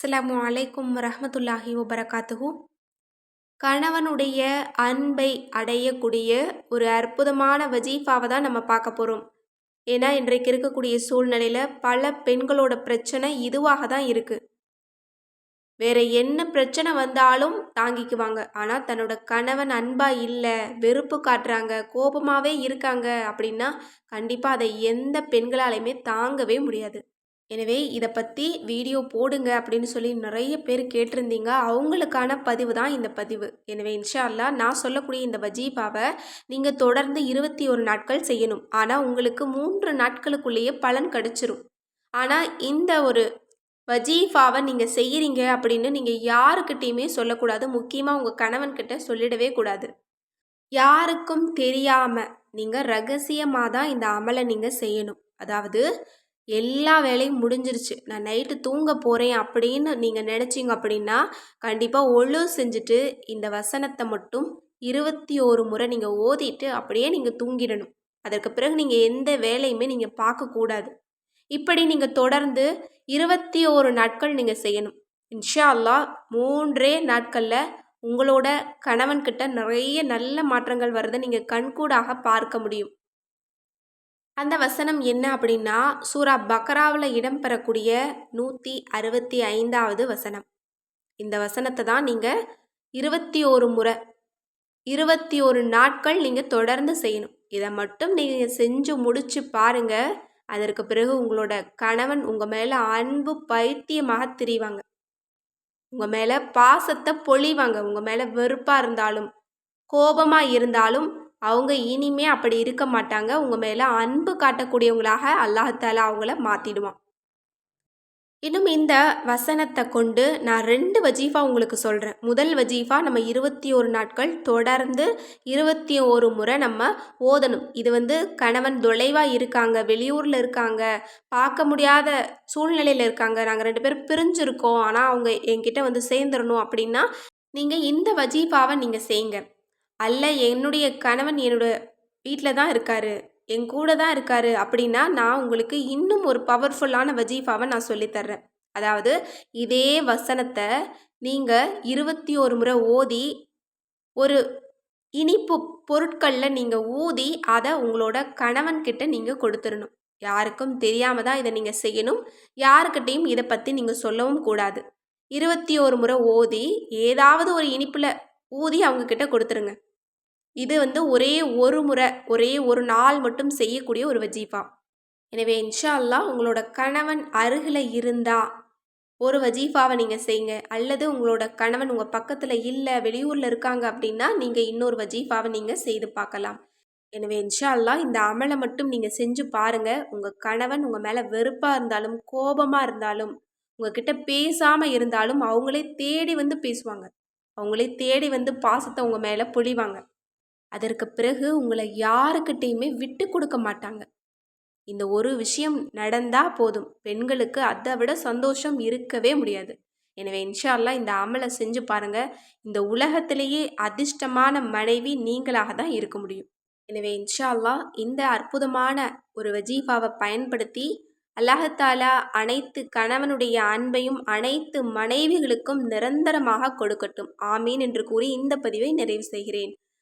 அஸ்லாமு அலைக்கும் ரஹமத்துல்லாஹி வபரகாத்துஹு. கணவனுடைய அன்பை அடையக்கூடிய ஒரு அற்புதமான வஜீஃபாவை தான் நம்ம பார்க்க போகிறோம் ஏன்னா இன்றைக்கு இருக்கக்கூடிய சூழ்நிலையில் பல பெண்களோட பிரச்சனை இதுவாக தான் இருக்குது வேற என்ன பிரச்சனை வந்தாலும் தாங்கிக்குவாங்க. ஆனால் தன்னோட கணவன் அன்பா இல்லை வெறுப்பு காட்டுறாங்க கோபமாகவே இருக்காங்க அப்படின்னா கண்டிப்பாக அதை எந்த பெண்களாலையுமே தாங்கவே முடியாது. எனவே இதை பற்றி வீடியோ போடுங்க அப்படின்னு சொல்லி நிறைய பேர் கேட்டிருந்தீங்க. அவங்களுக்கான பதிவு தான் இந்த பதிவு. எனவே இன்ஷா அல்லாஹ் நான் சொல்லக்கூடிய இந்த வஜீஃபாவை நீங்கள் தொடர்ந்து இருபத்தி ஒரு நாட்கள் செய்யணும். ஆனால் உங்களுக்கு மூன்று நாட்களுக்குள்ளேயே பலன் கிடச்சிரும். ஆனால் இந்த ஒரு வஜீஃபாவை நீங்கள் செய்கிறீங்க அப்படின்னு நீங்கள் யாருக்கிட்டேயுமே சொல்லக்கூடாது. முக்கியமாக உங்கள் கணவன்கிட்ட சொல்லிடவே கூடாது. யாருக்கும் தெரியாமல் நீங்கள் ரகசியமாக தான் இந்த அமலை நீங்கள் செய்யணும். அதாவது எல்லா வேலையும் முடிஞ்சிருச்சு. நான் நைட்டு தூங்க போகிறேன் அப்படின்னு நீங்கள் நினச்சிங்க அப்படின்னா கண்டிப்பாக ஒழு செஞ்சுட்டு இந்த வசனத்தை மட்டும் இருபத்தி ஒரு முறை நீங்கள் ஓதிட்டு அப்படியே நீங்கள் தூங்கிடணும். அதற்கு பிறகு நீங்கள் எந்த வேலையுமே நீங்கள் பார்க்கக்கூடாது இப்படி நீங்கள் தொடர்ந்து இருபத்தி ஒரு நாட்கள் நீங்கள் செய்யணும். இன்ஷா அல்லாஹ் மூன்றே நாட்களில் உங்களோட கணவன்கிட்ட நிறைய நல்ல மாற்றங்கள் வரதை நீங்கள் கண்கூடாக பார்க்க முடியும். அந்த வசனம் என்ன அப்படின்னா சூரா பக்ராவில் இடம்பெறக்கூடிய நூற்றி அறுபத்தி ஐந்தாவது வசனம். இந்த வசனத்தை தான் நீங்கள் இருபத்தி ஒரு முறை இருபத்தி ஒரு நாட்கள் நீங்கள் தொடர்ந்து செய்யணும். இதை மட்டும் நீங்கள் செஞ்சு முடித்து பாருங்கள் அதற்கு பிறகு உங்களோட கணவன் உங்கள் மேலே அன்பு பைத்தியமாக திரிவாங்க. உங்கள் மேலே பாசத்தை பொழிவாங்க. உங்கள் மேலே வெறுப்பாக இருந்தாலும் கோபமாக இருந்தாலும் அவங்க இனிமே அப்படி இருக்க மாட்டாங்க. உங்கள் மேலே அன்பு காட்டக்கூடியவங்களாக அல்லாஹால அவங்கள மாற்றிடுவான் இன்னும் இந்த வசனத்தை கொண்டு நான் ரெண்டு வஜீஃபா உங்களுக்கு சொல்கிறேன் முதல் வஜீஃபா நம்ம இருபத்தி ஒரு நாட்கள் தொடர்ந்து இருபத்தி ஒரு முறை நம்ம ஓதணும். இது வந்து கணவன் தொலைவாக இருக்காங்க வெளியூரில் இருக்காங்க பார்க்க முடியாத சூழ்நிலையில் இருக்காங்க. நாங்கள் ரெண்டு பேரும் பிரிஞ்சிருக்கோம். ஆனால் அவங்க என்கிட்ட வந்து சேர்ந்துடணும் அப்படின்னா நீங்கள் இந்த வஜீஃபாவை நீங்கள் செய்யுங்க அல்ல என்னுடைய கணவன் என்னோட வீட்டில் தான் இருக்கார். என் கூட தான் இருக்கார் அப்படின்னா நான் உங்களுக்கு இன்னும் ஒரு பவர்ஃபுல்லான வஜீஃபாவை நான் சொல்லித்தர்றேன் அதாவது இதே வசனத்தை நீங்கள் இருபத்தி ஒரு முறை ஓதி ஒரு இனிப்பு பொருட்களில் நீங்கள் ஊதி அதை உங்களோட கணவன்கிட்ட நீங்கள் கொடுத்துடணும். யாருக்கும் தெரியாமல் தான் இதை நீங்கள் செய்யணும். யாருக்கிட்டேயும் இதை பற்றி நீங்கள் சொல்லவும் கூடாது. இருபத்தி ஒரு முறை ஓதி ஏதாவது ஒரு இனிப்பில் ஊதி அவங்கக்கிட்ட கொடுத்துருங்க. இது வந்து ஒரே ஒரு முறை ஒரே ஒரு நாள் மட்டும் செய்யக்கூடிய ஒரு வஜீஃபா. எனவே இன்ஷா அல்லா உங்களோட கணவன் அருகில் இருந்தால் ஒரு வஜீஃபாவை நீங்கள் செய்யுங்க அல்லது உங்களோட கணவன் உங்கள் பக்கத்தில் இல்லை வெளியூரில் இருக்காங்க அப்படின்னா நீங்கள் இன்னொரு வஜீஃபாவை நீங்கள் செய்து பார்க்கலாம் எனவே இன்ஷா அல்லா இந்த அமலை மட்டும் நீங்கள் செஞ்சு பாருங்கள் உங்கள் கணவன் உங்கள் மேலே வெறுப்பாக இருந்தாலும் கோபமாக இருந்தாலும் உங்ககிட்ட பேசாமல் இருந்தாலும் அவங்களே தேடி வந்து பேசுவாங்க. அவங்களே தேடி வந்து பாசத்தை உங்கள் மேலே பொழிவாங்க. அதற்கு பிறகு உங்களை யாருக்கிட்டேயுமே விட்டு கொடுக்க மாட்டாங்க. இந்த ஒரு விஷயம் நடந்தால் போதும். பெண்களுக்கு அதை விட சந்தோஷம் இருக்கவே முடியாது. எனவே இன்ஷா அல்லாஹ் இந்த அமலை செஞ்சு பாருங்க. இந்த உலகத்திலேயே அதிர்ஷ்டமான மனைவி நீங்களாக தான் இருக்க முடியும். எனவே இன்ஷா இந்த அற்புதமான ஒரு வஜீஃபாவை பயன்படுத்தி அல்லாஹாலா அனைத்து கணவனுடைய அன்பையும் அனைத்து மனைவிகளுக்கும் நிரந்தரமாக கொடுக்கட்டும். ஆமீன் என்று கூறி இந்த பதிவை நிறைவு செய்கிறேன்.